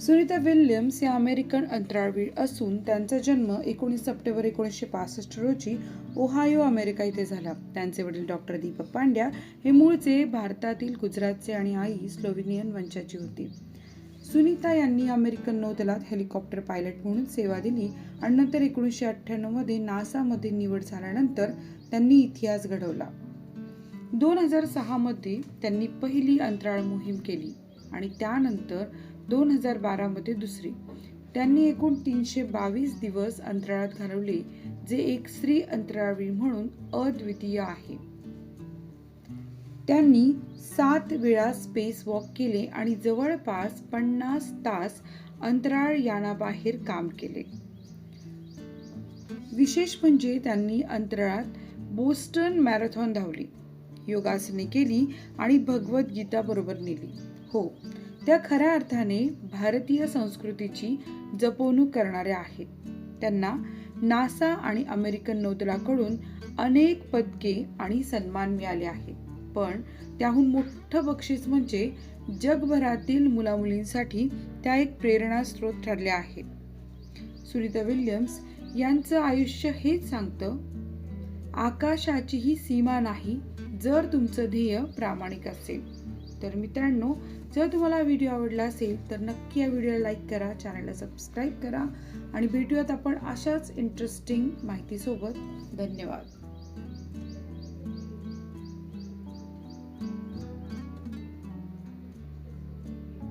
Sunita Williams या American अंतराळवीर असून त्यांचा जन्म एकोणीस सप्टेंबर एकोणीसशे पासष्ट रोजी ओहायो अमेरिका इथे झाला. त्यांचे वडील डॉक्टर दीपक पांड्या हे मूळचे भारतातील गुजरातचे आणि आई स्लोव्हेनियन वंशाची होती. सुनीता यांनी अमेरिकन नौदलात हेलिकॉप्टर पायलट म्हणून सेवा दिली आणि नंतर एकोणीसशे अठ्ठ्याण्णवमध्ये नासामध्ये निवड झाल्यानंतर त्यांनी इतिहास घडवला. दोन हजार सहामध्ये त्यांनी पहिली अंतराळ मोहीम केली आणि त्यानंतर दोन हजार बारामध्ये दुसरी. त्यांनी एकूण तीनशे बावीस दिवस अंतराळात घालवले जे एक स्त्री अंतराळवीर म्हणून अद्वितीय आहे. त्यांनी सात वेळा स्पेस वॉक केले आणि जवळपास पन्नास तास अंतराळ यानाबाहेर काम केले. विशेष म्हणजे त्यांनी अंतराळात बोस्टन मॅरेथॉन धावली योगासने केली आणि भगवद्गीता बरोबर नेली. हो त्या खऱ्या अर्थाने भारतीय संस्कृतीची जपवणूक करणाऱ्या आहेत. त्यांना नासा आणि अमेरिकन नौदलाकडून अनेक पदके आणि सन्मान मिळाले आहेत. पण त्याहून मोठं बक्षीस म्हणजे जगभरातील मुलामुलींसाठी त्या एक प्रेरणास्रोत ठरल्या आहेत. सुनीता विल्यम्स यांचं आयुष्य हेच सांगतं आकाशाचीही सीमा नाही जर तुमचं ध्येय प्रामाणिक असेल. तर मित्रांनो जर तुम्हाला व्हिडिओ आवडला असेल तर नक्की या व्हिडिओला लाईक करा चॅनलला सबस्क्राईब करा आणि भेटूयात आपण अशाच इंटरेस्टिंग माहितीसोबत. धन्यवाद.